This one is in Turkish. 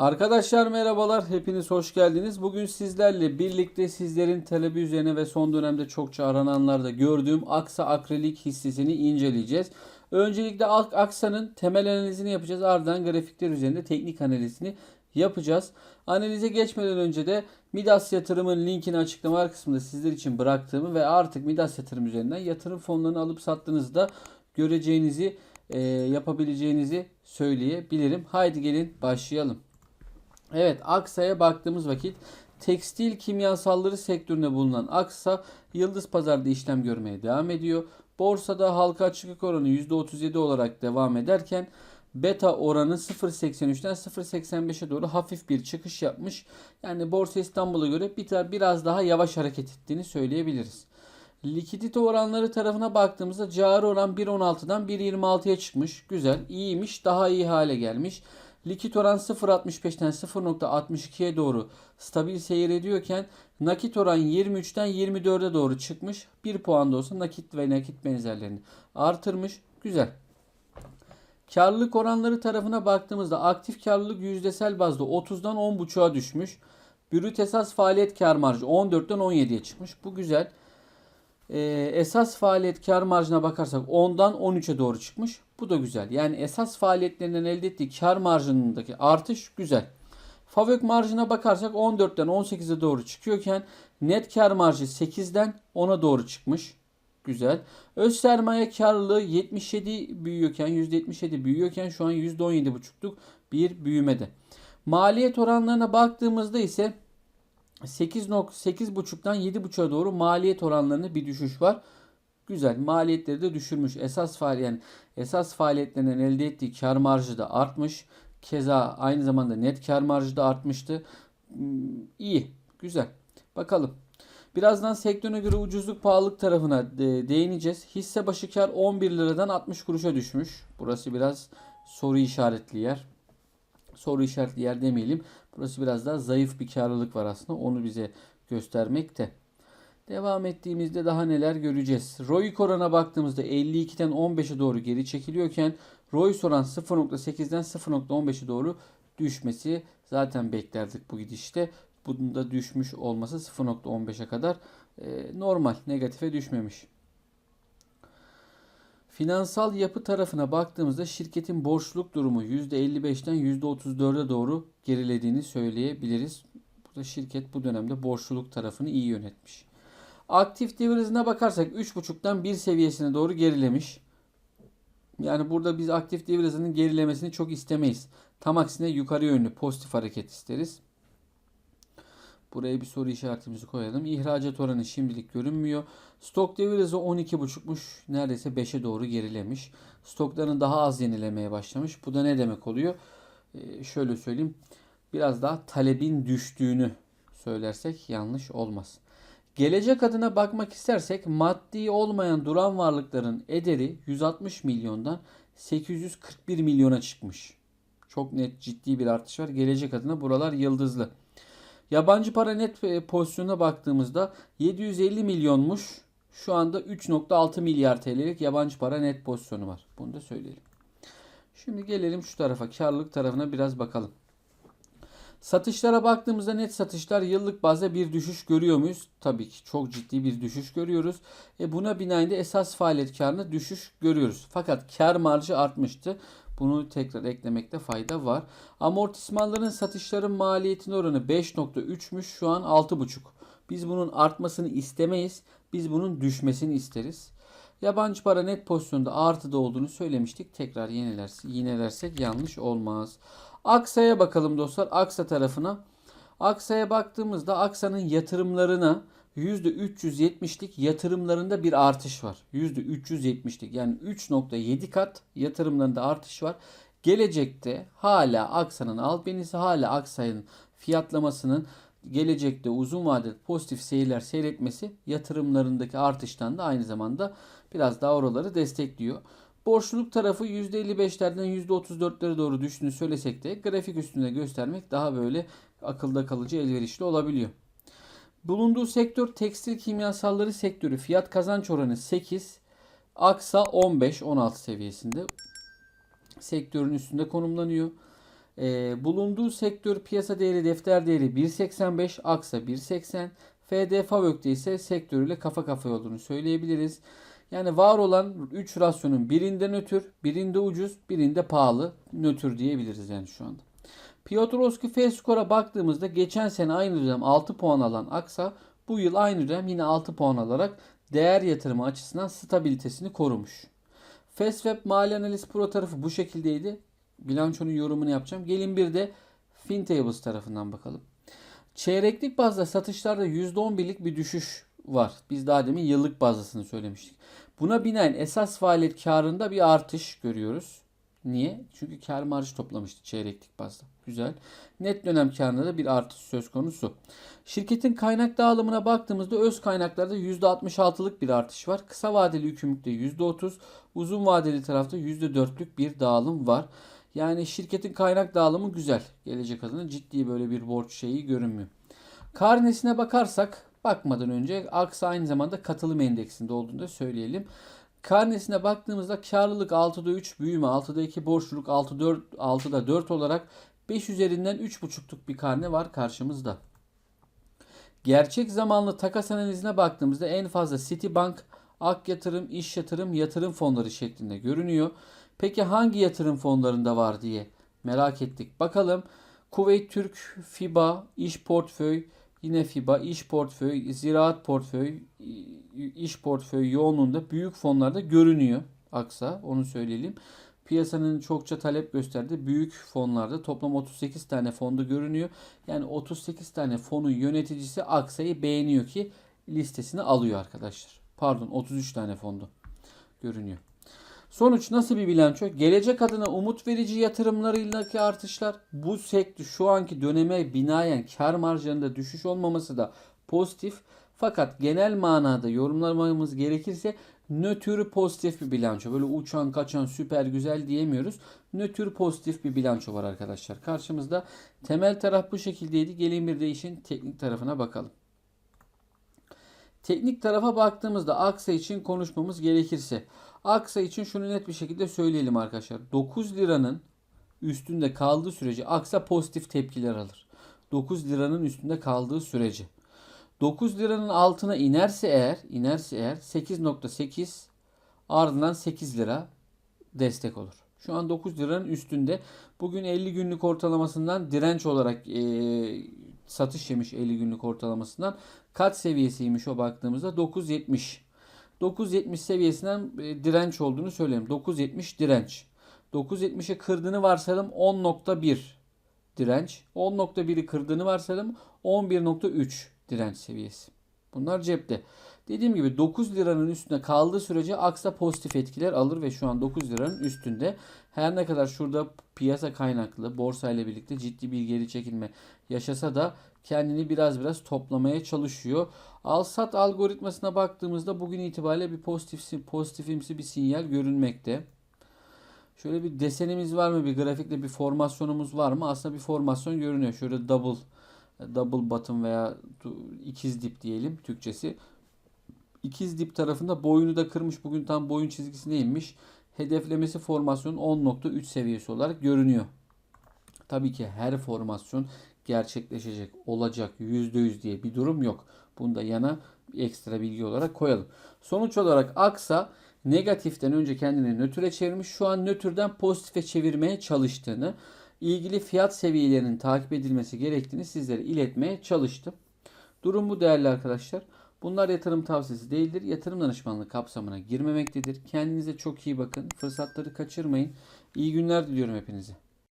Arkadaşlar merhabalar, hepiniz hoş geldiniz. Bugün sizlerle birlikte sizlerin talebi üzerine ve son dönemde çokça arananlarda gördüğüm Aksa akrilik hissesini inceleyeceğiz. Öncelikle Ak- Aksa'nın temel analizini yapacağız. Ardından grafikler üzerinde teknik analizini yapacağız. Analize geçmeden önce de Midas yatırımın linkini açıklama kısmında sizler için bıraktığımı ve artık Midas yatırım üzerinden yatırım fonlarını alıp sattığınızda göreceğinizi, yapabileceğinizi söyleyebilirim. Haydi gelin başlayalım. Evet Aksa'ya baktığımız vakit tekstil kimyasalları sektöründe bulunan Aksa Yıldız Pazar'da işlem görmeye devam ediyor. Borsada halka açıklık oranı %37 olarak devam ederken beta oranı 0.83'ten 0.85'e doğru hafif bir çıkış yapmış. Yani Borsa İstanbul'a göre bir biraz daha yavaş hareket ettiğini söyleyebiliriz. Likidite oranları tarafına baktığımızda cari oran 1.16'dan 1.26'ya çıkmış. Güzel, iyiymiş, daha iyi hale gelmiş. Likit oran 0.65'ten 0.62'ye doğru stabil seyrediyorken nakit oran 23'ten 24'e doğru çıkmış. 1 puan da olsa nakit ve nakit benzerlerini artırmış. Güzel. Karlılık oranları tarafına baktığımızda aktif karlılık yüzdesel bazda 30'dan 10.5'a düşmüş. Brüt esas faaliyet kar marjı 14'ten 17'ye çıkmış. Bu güzel. Ee, esas faaliyet kar marjına bakarsak 10'dan 13'e doğru çıkmış. Bu da güzel. Yani esas faaliyetlerinden elde ettiği kar marjındaki artış güzel. Favök marjına bakarsak 14'ten 18'e doğru çıkıyorken net kar marjı 8'den 10'a doğru çıkmış. Güzel. Öz sermaye karlılığı 77 büyüyorken %77 büyüyorken şu an %17,5'luk bir büyümede. Maliyet oranlarına baktığımızda ise 8.8.5'tan 7.5'a doğru maliyet oranlarında bir düşüş var. Güzel. Maliyetleri de düşürmüş. Esas faaliyet yani esas faaliyetlerinden elde ettiği kar marjı da artmış. Keza aynı zamanda net kar marjı da artmıştı. Hmm, İyi. Güzel. Bakalım. Birazdan sektöre göre ucuzluk pahalılık tarafına de- değineceğiz. Hisse başı kar 11 liradan 60 kuruşa düşmüş. Burası biraz soru işaretli yer. Soru işaretli yer demeyelim. Burası biraz daha zayıf bir karlılık var aslında. Onu bize göstermekte. Devam ettiğimizde daha neler göreceğiz. ROIC orana baktığımızda 52'den 15'e doğru geri çekiliyorken ROIC oran 0.8'den 0.15'e doğru düşmesi zaten beklerdik bu gidişte. Bunun da düşmüş olması 0.15'e kadar e, normal, negatife düşmemiş. Finansal yapı tarafına baktığımızda şirketin borçluluk durumu %55'ten %34'e doğru gerilediğini söyleyebiliriz. Burada şirket bu dönemde borçluluk tarafını iyi yönetmiş. Aktif devrizine bakarsak 3.5'tan 1 seviyesine doğru gerilemiş. Yani burada biz aktif devir gerilemesini çok istemeyiz. Tam aksine yukarı yönlü pozitif hareket isteriz. Buraya bir soru işaretimizi koyalım. İhracat oranı şimdilik görünmüyor. Stok devir hızı 12.5'muş. Neredeyse 5'e doğru gerilemiş. Stoklarını daha az yenilemeye başlamış. Bu da ne demek oluyor? Ee, şöyle söyleyeyim. Biraz daha talebin düştüğünü söylersek yanlış olmaz. Gelecek adına bakmak istersek maddi olmayan duran varlıkların ederi 160 milyondan 841 milyona çıkmış. Çok net ciddi bir artış var. Gelecek adına buralar yıldızlı. Yabancı para net e, pozisyonuna baktığımızda 750 milyonmuş. Şu anda 3.6 milyar TL'lik yabancı para net pozisyonu var. Bunu da söyleyelim. Şimdi gelelim şu tarafa. Karlılık tarafına biraz bakalım. Satışlara baktığımızda net satışlar yıllık bazda bir düşüş görüyor muyuz? Tabii ki çok ciddi bir düşüş görüyoruz. E buna binaen de esas faaliyet karına düşüş görüyoruz. Fakat kar marjı artmıştı. Bunu tekrar eklemekte fayda var. Amortismanların satışların maliyetinin oranı 5.3'müş. Şu an 6.5. Biz bunun artmasını istemeyiz. Biz bunun düşmesini isteriz. Yabancı para net pozisyonda artıda olduğunu söylemiştik. Tekrar yenilerse, yinelersek yanlış olmaz. Aksa'ya bakalım dostlar. Aksa tarafına. Aksa'ya baktığımızda Aksa'nın yatırımlarına %370'lik yatırımlarında bir artış var. %370'lik yani 3.7 kat yatırımlarında artış var. Gelecekte hala Aksa'nın albenisi hala Aksa'nın fiyatlamasının gelecekte uzun vadede pozitif seyirler seyretmesi yatırımlarındaki artıştan da aynı zamanda biraz daha oraları destekliyor. Borçluluk tarafı %55'lerden %34'lere doğru düştüğünü söylesek de grafik üstünde göstermek daha böyle akılda kalıcı elverişli olabiliyor. Bulunduğu sektör tekstil kimyasalları sektörü fiyat kazanç oranı 8, Aksa 15-16 seviyesinde sektörün üstünde konumlanıyor. Ee, bulunduğu sektör piyasa değeri defter değeri 1.85 Aksa 1.80 FD Favök'te ise sektörüyle kafa kafaya olduğunu söyleyebiliriz. Yani var olan 3 rasyonun birinde nötr, birinde ucuz, birinde pahalı. Nötr diyebiliriz yani şu anda. Piotrowski F-Score'a baktığımızda geçen sene aynı dönem 6 puan alan Aksa bu yıl aynı dönem yine 6 puan alarak değer yatırımı açısından stabilitesini korumuş. Fastweb Mali Analiz Pro tarafı bu şekildeydi. Bilançonun yorumunu yapacağım. Gelin bir de FinTables tarafından bakalım. Çeyreklik bazda satışlarda %11'lik bir düşüş var. Biz daha demin yıllık bazlısını söylemiştik. Buna binaen esas faaliyet karında bir artış görüyoruz. Niye? Çünkü kar marjı toplamıştı çeyreklik bazda. Güzel. Net dönem karında da bir artış söz konusu. Şirketin kaynak dağılımına baktığımızda öz kaynaklarda %66'lık bir artış var. Kısa vadeli yükümlülükte %30, uzun vadeli tarafta %4'lük bir dağılım var. Yani şirketin kaynak dağılımı güzel. Gelecek adına ciddi böyle bir borç şeyi görünmüyor. Karnesine bakarsak bakmadan önce Aksa aynı zamanda katılım endeksinde olduğunu da söyleyelim. Karnesine baktığımızda karlılık 6'da 3, büyüme 6'da 2, borçluluk 6'da 4, 6'da 4 olarak 5 üzerinden 3.5'luk bir karne var karşımızda. Gerçek zamanlı takas analizine baktığımızda en fazla Citibank, Ak Yatırım, İş Yatırım, Yatırım fonları şeklinde görünüyor. Peki hangi yatırım fonlarında var diye merak ettik. Bakalım Kuveyt Türk, FIBA, İş Portföy, yine FIBA, İş Portföy, Ziraat Portföy, İş Portföy yoğunluğunda büyük fonlarda görünüyor. Aksa onu söyleyelim. Piyasanın çokça talep gösterdiği büyük fonlarda toplam 38 tane fonda görünüyor. Yani 38 tane fonun yöneticisi Aksa'yı beğeniyor ki listesini alıyor arkadaşlar. Pardon 33 tane fonda görünüyor. Sonuç nasıl bir bilanço? Gelecek adına umut verici yatırımlarındaki artışlar bu sektör şu anki döneme binaen kar marjlarında düşüş olmaması da pozitif. Fakat genel manada yorumlamamız gerekirse nötr pozitif bir bilanço. Böyle uçan kaçan süper güzel diyemiyoruz. Nötr pozitif bir bilanço var arkadaşlar. Karşımızda temel taraf bu şekildeydi. Gelin bir de işin teknik tarafına bakalım. Teknik tarafa baktığımızda Aksa için konuşmamız gerekirse Aksa için şunu net bir şekilde söyleyelim arkadaşlar. 9 liranın üstünde kaldığı sürece Aksa pozitif tepkiler alır. 9 liranın üstünde kaldığı sürece. 9 liranın altına inerse eğer, inerse eğer 8.8 ardından 8 lira destek olur. Şu an 9 liranın üstünde. Bugün 50 günlük ortalamasından direnç olarak e, satış yemiş 50 günlük ortalamasından. Kaç seviyesiymiş o baktığımızda 9.70. 9.70 seviyesinden e, direnç olduğunu söyleyelim. 9.70 direnç. 9.70'i kırdığını varsayalım 10.1 direnç. 10.1'i kırdığını varsayalım 11.3 direnç seviyesi. Bunlar cepte. Dediğim gibi 9 liranın üstünde kaldığı sürece aksa pozitif etkiler alır ve şu an 9 liranın üstünde. Her ne kadar şurada piyasa kaynaklı borsa ile birlikte ciddi bir geri çekilme yaşasa da kendini biraz biraz toplamaya çalışıyor. Al sat algoritmasına baktığımızda bugün itibariyle bir pozitif pozitifimsi bir sinyal görünmekte. Şöyle bir desenimiz var mı? Bir grafikle bir formasyonumuz var mı? Aslında bir formasyon görünüyor. Şöyle double double bottom veya ikiz dip diyelim Türkçesi. İkiz dip tarafında boyunu da kırmış. Bugün tam boyun çizgisine inmiş. Hedeflemesi formasyonun 10.3 seviyesi olarak görünüyor. Tabii ki her formasyon gerçekleşecek, olacak, %100 diye bir durum yok. Bunu da yana ekstra bilgi olarak koyalım. Sonuç olarak Aksa negatiften önce kendini nötre çevirmiş. Şu an nötrden pozitife çevirmeye çalıştığını, ilgili fiyat seviyelerinin takip edilmesi gerektiğini sizlere iletmeye çalıştım. Durum bu değerli arkadaşlar. Bunlar yatırım tavsiyesi değildir. Yatırım danışmanlığı kapsamına girmemektedir. Kendinize çok iyi bakın. Fırsatları kaçırmayın. İyi günler diliyorum hepinize.